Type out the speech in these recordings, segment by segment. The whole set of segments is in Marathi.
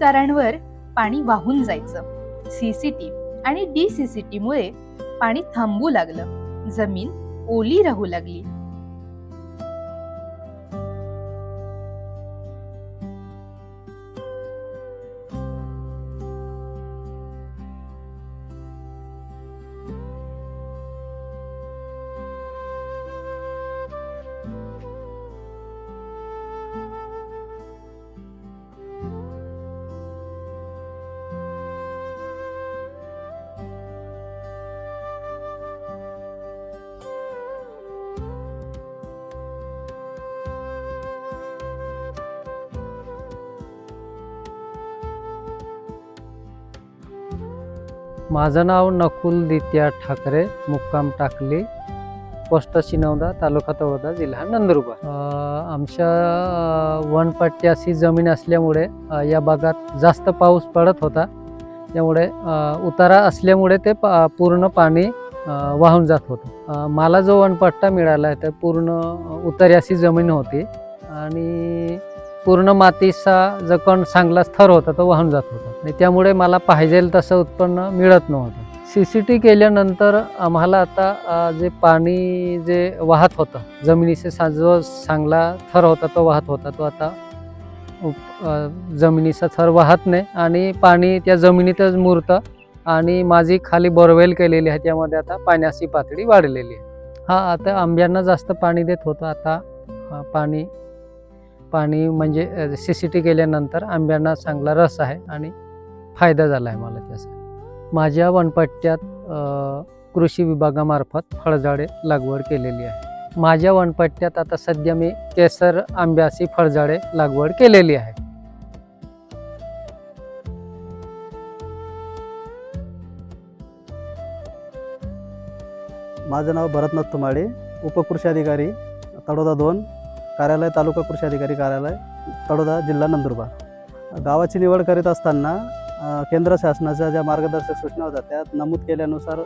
उतारांवर पाणी वाहून जायचं. सीसीटी आणि डीसीसीटी मुळे पाणी थांबू लागलं. जमीन ओली राहू लागली. माझं नाव नकुल दित्या ठाकरे मुक्काम टाकली पोस्ट शिनवदा तालुका तळोदा जिल्हा नंदुरबार. आमच्या वनपट्टी अशी जमीन असल्यामुळे या भागात जास्त पाऊस पडत होता. त्यामुळे उतारा असल्यामुळे ते पा पूर्ण पाणी वाहून जात होतं. मला जो वनपट्टा मिळाला आहे तर पूर्ण उतारी अशी जमीन होती. आणि पूर्ण मातीचा जो कण चांगला थर होता तो वाहून जात होता. आणि त्यामुळे मला पाहिजे तसं उत्पन्न मिळत नव्हतं. सी सी टी केल्यानंतर आम्हाला आता जे पाणी जे वाहत होतं जमिनीचे सा जो चांगला थर होता तो वाहत होता तो आता जमिनीचा थर वाहत नाही. आणि पाणी त्या जमिनीतच मुरतं आणि माझी खाली बोरवेल केलेली आहे त्यामध्ये आता पाण्याची पातळी वाढलेली आहे. हा आता आंब्यांना जास्त पाणी देत होतं. आता पाणी पाणी म्हणजे सी सी टी केल्यानंतर आंब्यांना चांगला रस आहे आणि फायदा झाला आहे मला त्याचा. माझ्या वनपट्ट्यात कृषी विभागामार्फत फळझाडे लागवड केलेली आहे. माझ्या वनपट्ट्यात आता सध्या मी केसर आंब्याची फळझाडे लागवड केलेली आहे. माझं नाव भरतनाथ तुमाडे उपकृषी अधिकारी तडोदा दोन. कार्यालय तालुका कृषी अधिकारी कार्यालय तळोदा जिल्हा नंदुरबार. गावाची निवड करीत असताना केंद्र शासनाच्या ज्या मार्गदर्शक सूचना होत्या त्यात नमूद केल्यानुसार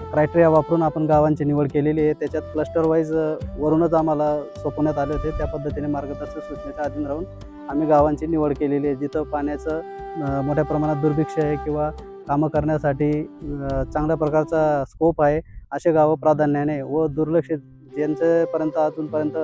क्रायटेरिया वापरून आपण गावांची निवड केलेली आहे. त्याच्यात क्लस्टर वाईज वरूनच आम्हाला सोपवण्यात आले होते. त्या पद्धतीने मार्गदर्शक सूचनेच्या अधीन राहून आम्ही गावांची निवड केलेली आहे. जिथं पाण्याचं मोठ्या प्रमाणात दुर्भिक्ष आहे किंवा कामं करण्यासाठी चांगल्या प्रकारचा स्कोप आहे असे गावं प्राधान्याने व दुर्लक्षित ज्यांच्यापर्यंत अजूनपर्यंत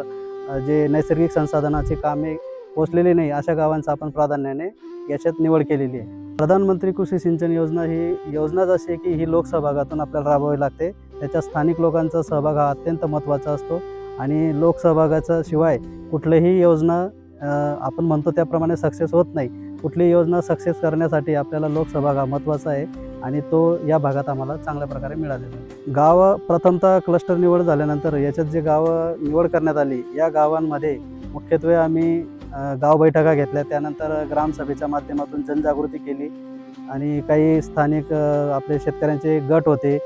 जे नैसर्गिक संसाधनाचे कामे पोचलेली नाही अशा गावांचा आपण प्राधान्याने याच्यात निवड केलेली आहे. प्रधानमंत्री कृषी सिंचन योजना ही योजनाच अशी आहे की ही लोकसहभागातून आपल्याला राबवावी लागते. त्याच्यात स्थानिक लोकांचा सहभाग हा अत्यंत महत्त्वाचा असतो. आणि लोकसहभागाचा शिवाय कुठलीही योजना आपण म्हणतो त्याप्रमाणे सक्सेस होत नाही. कुठलीही योजना सक्सेस करण्यासाठी आपल्याला लोकसहभाग हा महत्त्वाचा आहे. आणि तो या भागात आम्हाला चांगल्या प्रकारे मिळालेला आहे. गाव प्रथमतः क्लस्टर निवड झाल्यानंतर याच्यात जे गावं निवड करण्यात आली या गावांमध्ये मुख्यत्वे आम्ही गाव बैठका घेतल्या. त्यानंतर ग्रामसभेच्या माध्यमातून जनजागृती केली आणि काही स्थानिक आपले शेतकऱ्यांचे गट होते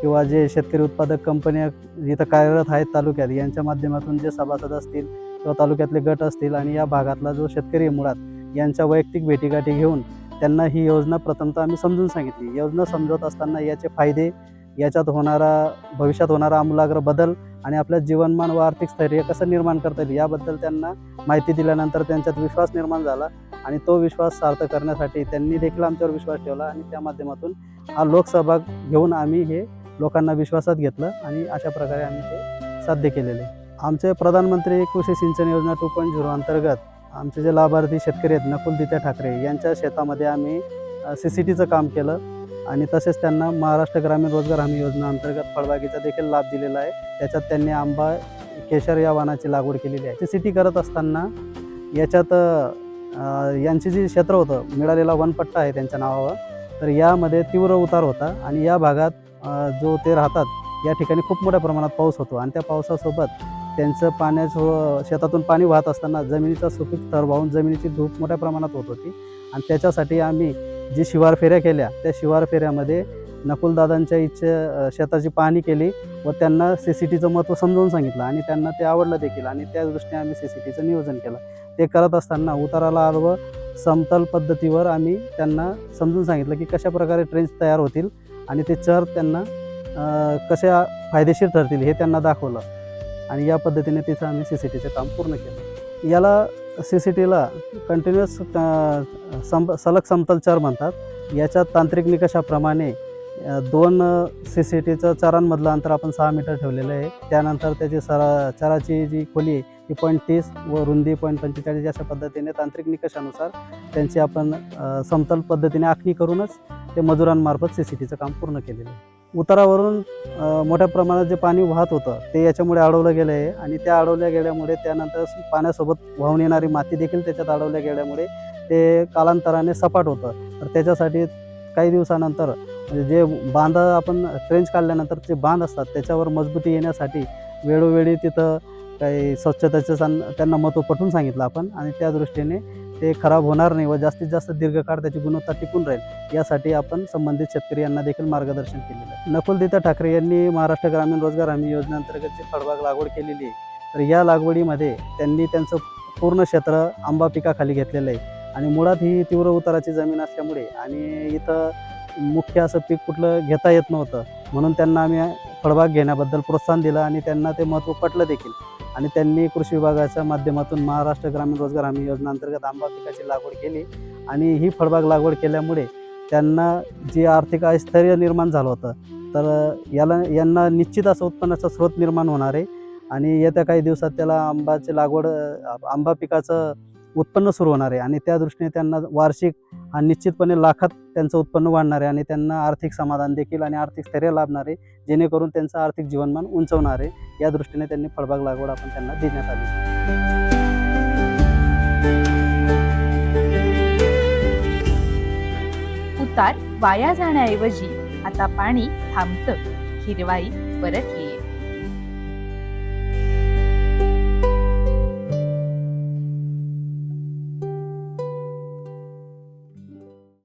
किंवा जे शेतकरी उत्पादक कंपन्या इथं कार्यरत आहेत तालुक्यात यांच्या माध्यमातून जे सभासद असतील किंवा तालुक्यातले गट असतील आणि या भागातला जो शेतकरी मुळात यांच्या वैयक्तिक भेटीगाठी घेऊन त्यांना ही योजना प्रथमतः आम्ही समजून सांगितली. योजना समजवत असताना याचे फायदे याच्यात होणारा भविष्यात होणारा आमूलाग्र बदल आणि आपलं जीवनमान व आर्थिक स्थैर्य कसं निर्माण करता येईल याबद्दल त्यांना माहिती दिल्यानंतर त्यांच्यात विश्वास निर्माण झाला आणि तो विश्वास सार्थ करण्यासाठी त्यांनी देखील आमच्यावर विश्वास ठेवला आणि त्या माध्यमातून हा लोकसहभाग घेऊन आम्ही हे लोकांना विश्वासात घेतलं आणि अशा प्रकारे आम्ही ते साध्य केलेले. आमचे प्रधानमंत्री कृषी सिंचन योजना टू पॉईंट झिरो अंतर्गत आमचे जे लाभार्थी शेतकरी आहेत नकुलदित्या ठाकरे यांच्या शेतामध्ये आम्ही सी सी टीचं काम केलं आणि तसेच त्यांना महाराष्ट्र ग्रामीण रोजगार हमी योजना अंतर्गत फळबागेचा देखील लाभ दिलेला आहे. त्याच्यात त्यांनी आंबा केशर या वाणाची लागवड केलेली आहे. सी सी टी करत असताना याच्यात यांचे जे क्षेत्र होतं मिळालेला वनपट्टा आहे त्यांच्या नावावर तर यामध्ये तीव्र उतार होता आणि या भागात जो ते राहतात या ठिकाणी खूप मोठ्या प्रमाणात पाऊस होतो आणि त्या पावसासोबत त्यांचं पाण्याचं हो, शेतातून पाणी वाहत असताना जमिनीचा सुपीक थर वाहून जमिनीची धूप मोठ्या प्रमाणात होत होती. आणि त्याच्यासाठी आम्ही जी शिवार फेऱ्या केल्या त्या शिवार फेऱ्यामध्ये नकुलदादांच्या इच्छे शेताची पाहणी केली व त्यांना सी सी टीचं महत्त्व समजावून सांगितलं आणि त्यांना ते आवडलं देखील आणि त्या दृष्टीने आम्ही सी सी टीचं नियोजन केलं. ते करत असताना उताराला व समतल पद्धतीवर आम्ही त्यांना समजून सांगितलं की कशा प्रकारे ट्रेन्स तयार होतील आणि ते चर त्यांना कशा फायदेशीर ठरतील हे त्यांना दाखवलं. आणि या पद्धतीने तिचं आम्ही सी सी टीचं काम पूर्ण केलं. याला सी सी टीला कंटिन्युअस सम सलग समतल चर म्हणतात. याच्यात तांत्रिक निकषाप्रमाणे दोन सी सी टीचं चरांमधलं अंतर आपण सहा मीटर ठेवलेलं आहे. त्यानंतर त्याची सरा चराची जी खोली आहे ती पॉईंट तीस व रुंदी पॉईंट पंचेचाळीस अशा पद्धतीने तांत्रिक निकषानुसार त्यांची आपण समतल पद्धतीने आखणी करूनच ते मजुरांमार्फत सी सी टीचं काम पूर्ण केलेलं आहे. उतारावरून मोठ्या प्रमाणात जे पाणी वाहत होतं ते याच्यामुळे अडवलं गेलं आहे आणि त्या अडवल्या गेल्यामुळे त्यानंतर पाण्यासोबत वाहून येणारी माती देखील त्याच्यात अडवल्या गेल्यामुळे ते कालांतराने सपाट होतं. तर त्याच्यासाठी काही दिवसानंतर म्हणजे जे बांध आपण ट्रेंच काढल्यानंतर जे बांध असतात त्याच्यावर मजबूती येण्यासाठी वेळोवेळी तिथं काही स्वच्छतेचं सं त्यांना महत्त्व पटवून सांगितलं आपण. आणि त्या दृष्टीने ते खराब होणार नाही व जास्तीत जास्त दीर्घकाळ त्याची गुणवत्ता टिकून राहील. यासाठी आपण संबंधित शेतकरी यांना देखील मार्गदर्शन केलेलं आहे. नकुलदिता ठाकरे यांनी महाराष्ट्र ग्रामीण रोजगार हमी योजनेअंतर्गत जी फळबाग लागवड केलेली आहे. तर या लागवडीमध्ये त्यांनी त्यांचं पूर्ण क्षेत्र आंबा पिकाखाली घेतलेलं आहे. आणि मुळात ही तीव्र उताराची जमीन असल्यामुळे आणि इथं मुख्य असं पीक कुठलं घेता येत नव्हतं. म्हणून त्यांना आम्ही फळबाग घेण्याबद्दल प्रोत्साहन दिलं आणि त्यांना ते महत्त्व पटलं देखील. आणि त्यांनी कृषी विभागाच्या माध्यमातून महाराष्ट्र ग्रामीण रोजगार हमी योजना अंतर्गत आंबा पिकाची लागवड केली. आणि ही फळबाग लागवड केल्यामुळे त्यांना जे आर्थिक स्थैर्य निर्माण झालं होतं तर याला यांना निश्चित असं उत्पन्नाचा स्रोत निर्माण होणार आहे. आणि येत्या काही दिवसात त्याला आंबाची लागवड आंबा पिकाचं उत्पन्न सुरू होणार आहे आणि त्या दृष्टीने त्यांना वार्षिक आणि निश्चितपणे लाखात त्यांचं उत्पन्न वाढणार आहे आणि त्यांना आर्थिक समाधान देखील आणि आर्थिक स्थैर्य लाभणार आहे जेणेकरून त्यांचं आर्थिक जीवनमान उंचवणार आहे. या दृष्टीने त्यांनी फळबाग लागवड आपण त्यांना देण्यात आली. उतार वाया जाण्याऐवजी आता पाणी थांबतं. हिरवाई परत